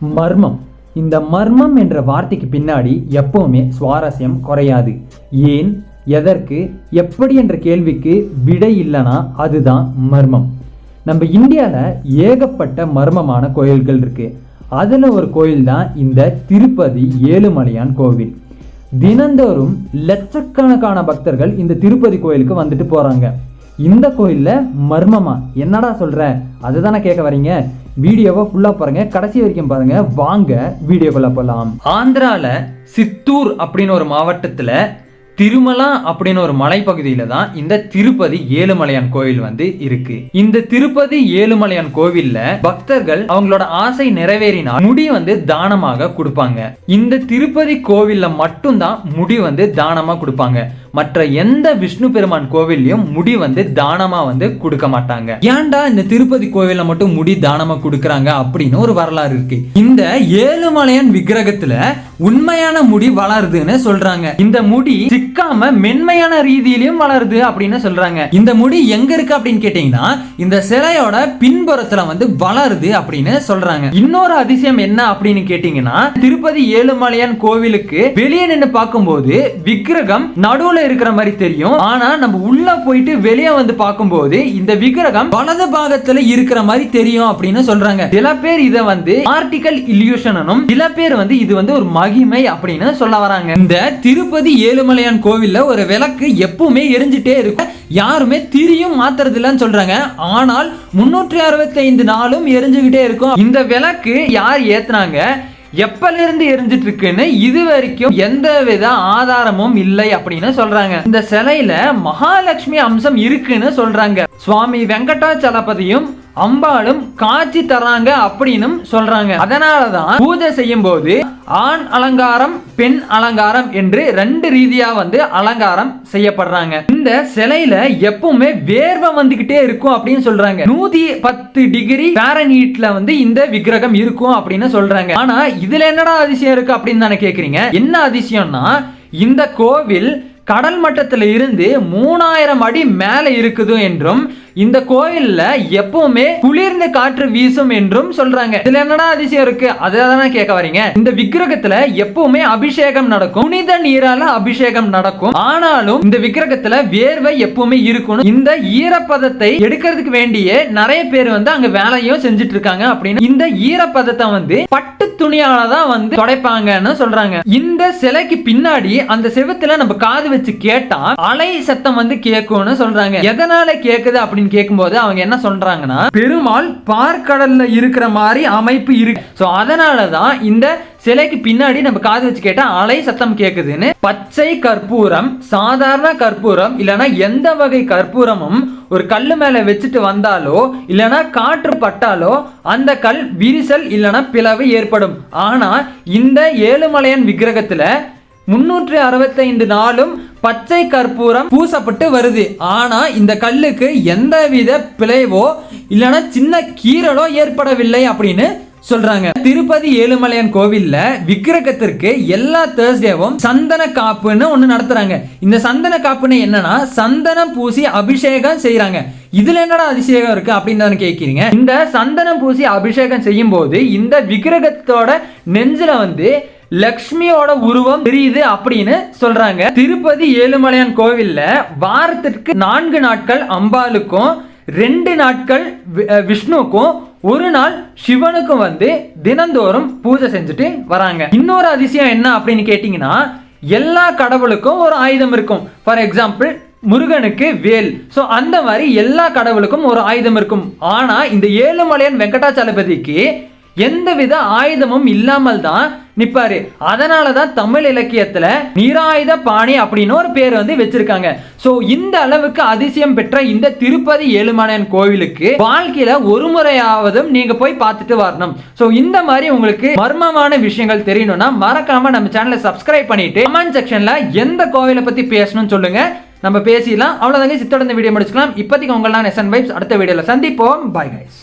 மர்மம். இந்த மர்மம் என்ற வார்த்தைக்கு பின்னாடி எப்பவுமே சுவாரஸ்யம் குறையாது. ஏன்? எதற்கு? எப்படி என்ற கேள்விக்கு விடை இல்லைனா அதுதான் மர்மம். நம்ம இந்தியாவில் ஏகப்பட்ட மர்மமான கோயில்கள் இருக்கு. அதில் ஒரு கோயில் தான் இந்த திருப்பதி ஏழுமலையான் கோவில். தினந்தோறும் லட்சக்கணக்கான பக்தர்கள் இந்த திருப்பதி கோயிலுக்கு வந்துட்டு போகிறாங்க இந்த கோயிலில் மர்மமா? என்னடா சொல்கிற அதுதானே கேட்க வரீங்க வீடியோவை ஃபுல்லாக பாருங்கள் கடைசி வரைக்கும் பாருங்கள் வாங்க வீடியோக்குள்ளே போகலாம் ஆந்திராவில் சித்தூர் அப்படின்னு ஒரு மாவட்டத்தில் திருமலா அப்படின்னு ஒரு மலைப்பகுதியில தான் இந்த திருப்பதி ஏழுமலையான் கோவில் வந்து இருக்கு. இந்த திருப்பதி ஏழுமலையான் கோவில்ல பக்தர்கள் அவங்களோட ஆசை நிறைவேறினால் முடி வந்து தானமாக கொடுப்பாங்க. இந்த திருப்பதி கோவில்ல மட்டும்தான் முடி வந்து தானமா கொடுப்பாங்க. மற்ற எந்த விஷ்ணு பெருமான் கோவில்லையும் முடி வந்து தானமா வந்து கொடுக்க மாட்டாங்க. ஏன்டா இந்த திருப்பதி கோவில்ல மட்டும் முடி தானமா கொடுக்கறாங்க அப்படின்னு ஒரு வரலாறு இருக்கு. இந்த ஏழுமலையான் விக்கிரகத்துல உண்மையான முடி வளருதுன்னு சொல்றாங்க. இந்த முடி சிக்காம மென்மையான ரீதியிலும் வளருது அப்படின்னு சொல்றாங்க. இந்த முடி எங்க இருக்கு அப்படின்னு கேட்டீங்கன்னா இந்த சிலையோட பின்புறத்துல வந்து வளருது அப்படின்னு சொல்றாங்க. இன்னொரு அதிசயம் என்ன அப்படின்னு கேட்டீங்கன்னா திருப்பதி ஏழுமலையான் கோவிலுக்கு வெளியே நின்று பார்க்கும்போது விக்கிரகம் நடுவுல இருக்கிற மாதிரி தெரியும். ஆனா நம்ம உள்ள போயிட்டு வெளியே வந்து பார்க்கும்போது இந்த விக்கிரகம் வலது பாகத்துல இருக்கிற மாதிரி தெரியும் அப்படின்னு சொல்றாங்க. சில பேர் இதை வந்து ஆர்டிகல் இல்யூஷனும் சில பேர் வந்து இது வந்து ஒரு மகிமை அப்படின்னு சொல்ல வராங்க. இந்த திருப்பதி ஏழுமலையான் கோவில்ல ஒரு விளக்கு எப்பவுமே எரிஞ்சிட்டே இருக்கும். யாருமே திரியும் மாத்துறது இல்லைன்னு சொல்றாங்க. ஆனால் முன்னூற்றி அறுபத்தி ஐந்து நாளும் எரிஞ்சுக்கிட்டே இருக்கும். இந்த விளக்கு யார் ஏத்துனாங்க? எப்பலேருந்து எரிஞ்சிட்டு இருக்குன்னு இது வரைக்கும் எந்த வித ஆதாரமும் இல்லை அப்படின்னு சொல்றாங்க. இந்த சிலையில மகாலட்சுமி அம்சம் இருக்குன்னு சொல்றாங்க. சுவாமி வெங்கடாச்சலபதியும் அம்பாளும் காட்சி தராங்க அப்படின்னு சொல்றாங்க. அதனாலதான் பூஜை செய்யும் போது ஆண் அலங்காரம் பெண் அலங்காரம் என்று ரெண்டு ரீதியா வந்து அலங்காரம் செய்யப்படுறாங்க. இந்த சிலையில எப்பவுமே வேர்வை வந்துகிட்டே இருக்கும் அப்படின்னு சொல்றாங்க. நூத்தி பத்து டிகிரி ஃபேரன்ஹீட்ல வந்து இந்த விக்கிரகம் இருக்கும் அப்படின்னு சொல்றாங்க. ஆனா இதுல என்னடா அதிசயம் இருக்கு அப்படின்னு தானே கேக்குறீங்க? என்ன அதிசயம்னா இந்த கோவில் கடல் மட்டத்தில் இருந்து மூணாயிரம் அடி மேலே இருக்குது என்றும் இந்த கோயில்ல எப்பவுமே குளிர்ந்த காற்று வீசும் என்றும் சொல்றாங்க. இதுல என்னடா அதிசயம் இருக்கு? அதான் கேட்க வரீங்க. இந்த விக்கிரகத்துல எப்பவுமே அபிஷேகம் நடக்கும். புனித நீரால அபிஷேகம் நடக்கும். ஆனாலும் இந்த விக்கிரகத்துல வேர்வை எப்பவுமே இருக்கணும். இந்த ஈரப்பதத்தை எடுக்கிறதுக்கு வேண்டிய நிறைய பேர் வந்து அங்க வேலையும் செஞ்சுட்டு இருக்காங்க அப்படின்னு. இந்த ஈரப்பதத்தை வந்து பட்டு துணியால தான் வந்து துடைப்பாங்கன்னு சொல்றாங்க. இந்த சிலைக்கு பின்னாடி அந்த செவத்துல நம்ம காது வச்சு கேட்டா அலை சத்தம் வந்து கேட்கும்னு சொல்றாங்க. எதனால கேக்குது அப்படின்னு கேட்கும்போது அவங்க என்ன சொல்றாங்கன்னா பெருமாள் பார்க்கடல்ல இருக்கிற மாதிரி அமைப்பு இருக்கு ஸோ அதனால தான் இந்த சிலைக்கு பின்னாடி நம்ம காது வச்சு கேட்டா அலை சத்தம் கேட்குதுன்னு பச்சை கற்பூரம் சாதாரண கற்பூரம் இல்லைன்னா எந்த வகை கற்பூரமும் ஒரு கல்லு மேல வச்சுட்டு வந்தாலோ இல்லைனா காற்று பட்டாலோ அந்த கல் விரிசல் இல்லைனா பிளவு ஏற்படும். ஆனா இந்த ஏழுமலையன் விக்கிரகத்தில் முன்னூற்றி அறுபத்தைந்து நாளும் பச்சை கற்பூரம் பூசப்பட்டு வருது. ஆனா இந்த கல்லுக்கு எந்தவித பிழைவோ இல்லைன்னா சின்ன கீறலோ ஏற்படவில்லை அப்படின்னு சொல்றாங்க. திருப்பதி ஏழுமலையான் கோவில்ல விக்கிரகத்திற்கு எல்லா தேர்ஸ்டேவும் சந்தன காப்புன்னு ஒண்ணு நடத்துறாங்க. இந்த சந்தன காப்புன்னு என்னன்னா சந்தனம் பூசி அபிஷேகம் செய்யறாங்க இதுல என்னடா அபிஷேகம் இருக்கு அப்படின்னு தானே கேட்கிறீங்க இந்த சந்தனம் பூசி அபிஷேகம் செய்யும் போது இந்த விக்கிரகத்தோட நெஞ்சில வந்து லக்ஷ்மியோட உருவம் தெரியுது அப்படின்னு சொல்றாங்க. திருப்பதி ஏழுமலையான் கோவில்ல வாரத்திற்கு நான்கு நாட்கள் அம்பாளுக்கும் ரெண்டு நாட்கள் விஷ்ணுக்கும் விஷ்ணுவுக்கும் ஒரு நாள் சிவனுக்கும் வந்து தினந்தோறும் பூஜை செஞ்சுட்டு வராங்க. இன்னொரு அதிசயம் என்ன அப்படின்னு கேட்டிங்கன்னா எல்லா கடவுளுக்கும் ஒரு ஆயுதம் இருக்கும். ஃபார் எக்ஸாம்பிள் முருகனுக்கு வேல். ஸோ அந்த மாதிரி எல்லா கடவுளுக்கும் ஒரு ஆயுதம் இருக்கும். ஆனால் இந்த ஏழுமலையான் வெங்கடாச்சலபதிக்கு எந்தவித ஆயுதமும் இல்லாமல் தான் நிற்பாரு அதனால தான் தமிழ் இலக்கியத்தில் நிராயுத பாணி அப்படின்னு ஒரு பேர் வந்து வச்சிருக்காங்க. ஸோ இந்த அளவுக்கு அதிசயம் பெற்ற இந்த திருப்பதி ஏழுமலையான் கோவிலுக்கு வாழ்க்கையில ஒரு முறையாவதும் நீங்க போய் பார்த்துட்டு வரணும். ஸோ இந்த மாதிரி உங்களுக்கு மர்மமான விஷயங்கள் தெரியணும்னா மறக்காம நம்ம சேனலை சப்ஸ்கிரைப் பண்ணிட்டு கமெண்ட் செக்ஷன்ல எந்த கோவிலை பத்தி பேசணும்னு சொல்லுங்க. நம்ம பேசிடலாம். அவ்வளோதாங்க சித்தோட இந்த வீடியோ முடிச்சுக்கலாம். இப்போதைக்கு உங்களாம் நெசன் வைப்ஸ் அடுத்த வீடியோவில் சந்திப்போம். Bye guys